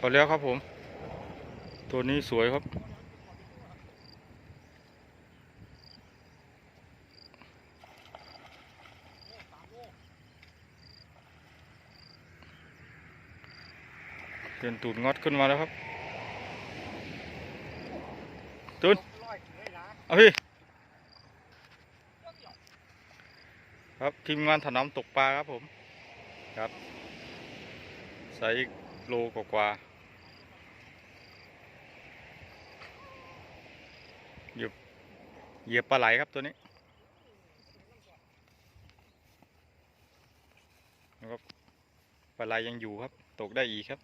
พอแล้วครับผม ตัวนี้สวยครับ เป็นตูดงอดขึ้นมาแล้วครับตูนเอาพี่ครับทีมงานถนอมตกปลาครับผม ครับ ใส่โลกว่า เหยียบเหยียบปลาไหลครับตัวนี้นะครับปลาไหลยังอยู่ครับ ตกได้อีกครับ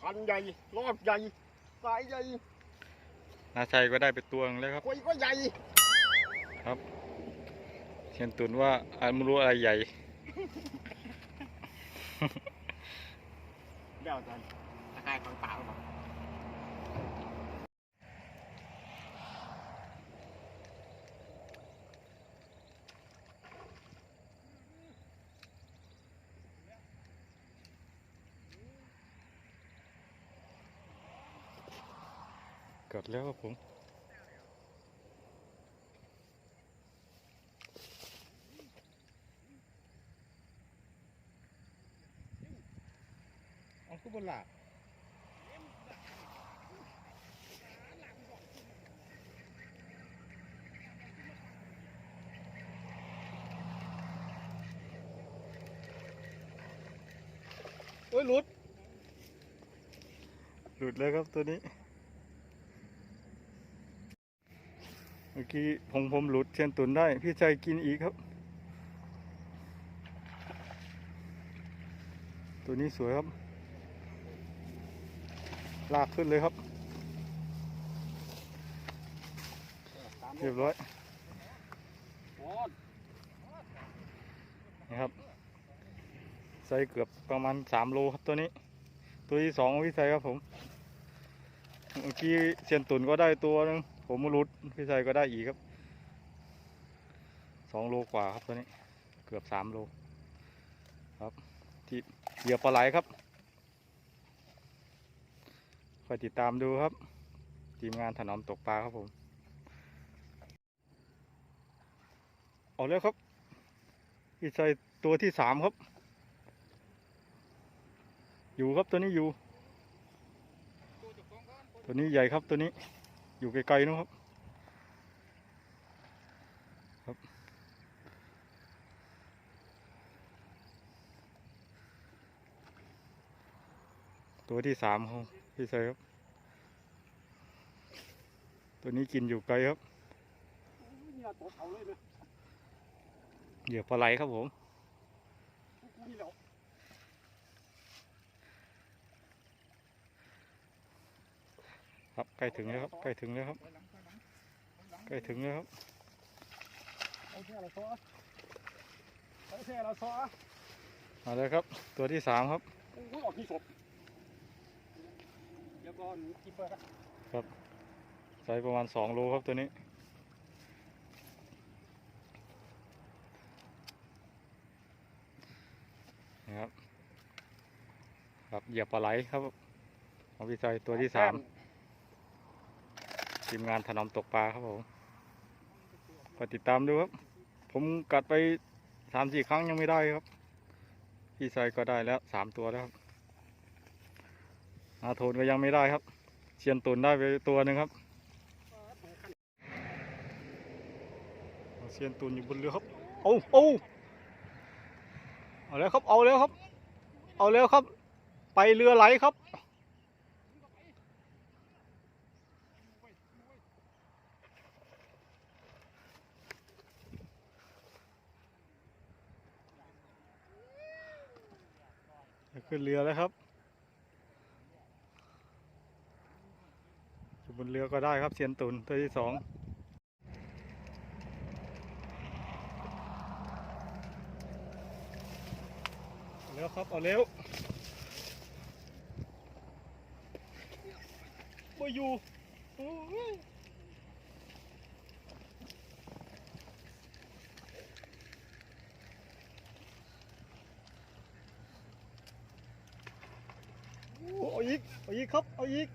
คันใหญ่รอบใหญ่สายใหญ่นาชัยก็ได้ไปตัวหนึงแล้วครับคุยก็ใหญ่เชียนตุนว่าอันไม่รู้อะไรใหญ่ เดี๋ยวจันตะกายของเปล่าหรอเกิดแล้วครับผม เอาขึ้นบนหลักโอ้ยหลุด หลุดแล้วครับตัวนี้ เมื่อกี้ผมผมหลุดเชียนตุนได้ พี่ชัยกินอีกครับ ตัวนี้สวยครับ ลากขึ้นเลยครับ เรียบร้อยนะครับใส่เกือบประมาณสามโลครับตัวนี้ ตัวที่สองของพี่ชัยครับผม เมื่อกี้เชียนตุนก็ได้ตัวหนึงผมมรุดพี่ชัยก็ได้อีกครับสองโลกว่าครับตัวนี้ เกือบสามโล ครับที่เหยียบปลาไหลครับ คอยติดตามดูครับ ทีมงานถนอมตกปลาครับผมเอาแล้วครับพี่ชัยตัวที่สามครับ อยู่ครับตัวนี้อยู่ ตัวนี้ใหญ่ครับตัวนี้ อยู่ไกลๆนู้นครับครับ ตัวที่สามครับ พี่ชัยครับ ตัวนี้กินอยู่ไกลครับเนี่ยตัวเขาเลยนะเหยื่อปลาไหลครับผมกูนี่แหละครับใกล้ถึงแล้วครับใกล้ถึงแล้วครับใกล้ถึงแล้วครับเอาแค่ละซอเอาแค่ละซอมาแล้วครับ ตัวที่สามครับโอ้ยออกที่ศพเดี๋ยว ก่อนกินเปิดครับไซส์ประมาณสองโลครับตัวนี้ นะครับครับเหยียบปลาไหลครับของพี่ใจตัวที่สามทีมงานถนอมตกปลาครับผมก็ติดตามดูครับ ผมกัดไปสามสี่ครั้งยังไม่ได้ครับ พี่ใจก็ได้แล้วสามตัวแล้วครับ อาโทนก็ยังไม่ได้ครับ เชียนตุนได้ไปตัวหนึ่งครับเชียนตุนอยู่บนเรือครับเอาเอาเอาแล้วครับเอาแล้วครับ เอาแล้วครับ ไปเรือไหลครับขึ้นเรือแล้วครับ เรือก็ได้ครับเซียนตุนตัวที่สองแล้วครับ เอาเร็วมาอยู่เอาอีก เอาอีกครับ เอาอีก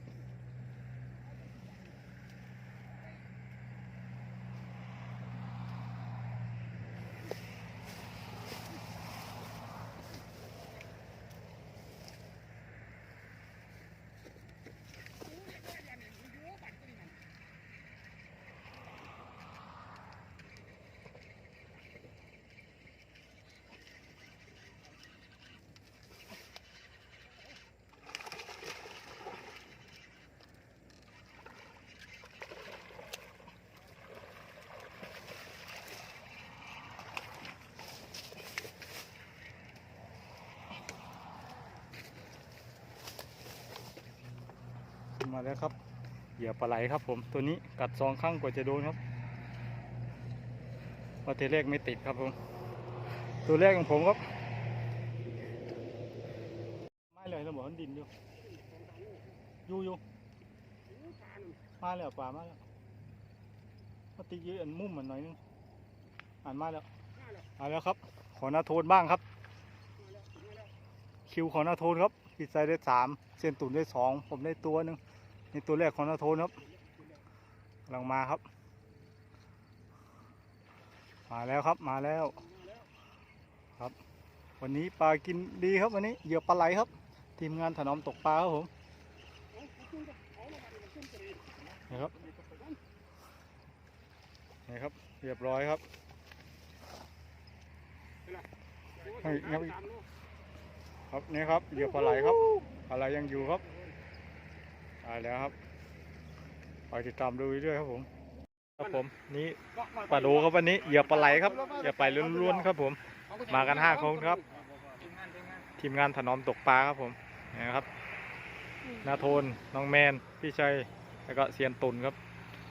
ขึ้นมาแล้วครับเหยื่อปลาไหลครับผมตัวนี้กัดสองครั้งกว่าจะโดนครับว่าทีแรกไม่ติดครับผม ตัวแรกของผมครับ ไม่เลยเราบอกมันดินอยู่อยู่อยู่มาแล้วป่ามาแล้วมาติดยืดอันมุ่มมันหน่อยนึงอ่านมาแล้วมาแล้วครับ ขอหน้าโทนบ้างครับ คิวขอหน้าโทนครับปิดไซได้สามเส้นตุ่นได้สองผมได้ตัวหนึ่ง นี่ตัวแรกของนาโทนครับกำลังมาครับ มาแล้วครับมาแล้วครับ วันนี้ปลากินดีครับวันนี้เหยื่อปลาไหลครับ ทีมงานถนอมตกปลาครับผมนี่ครับนี่ครับเรียบร้อยครับให้ครับนี่ครับเหยื่อปลาไหลครับปลาไหลยังอยู่ครับ ตายแล้วครับคอยติดตามดูเรื่อยๆครับผม ครับผมนี่ปลาโดครับวันนี้เหยื่อปลาไหลครับเหยื่อปลาไหลล้วนๆครับผม มากันห้าคนครับ ทีมงานถนอมตกปลาครับผมนี่นะครับนาโทนน้องแมนพี่ชัยแล้วก็เซียนตุนครับ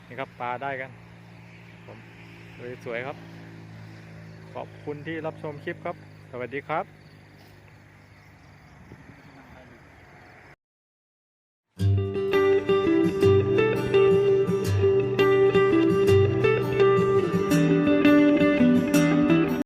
นี่ครับปลาได้กันผมสวยๆครับ ขอบคุณที่รับชมคลิปครับ สวัสดีครับ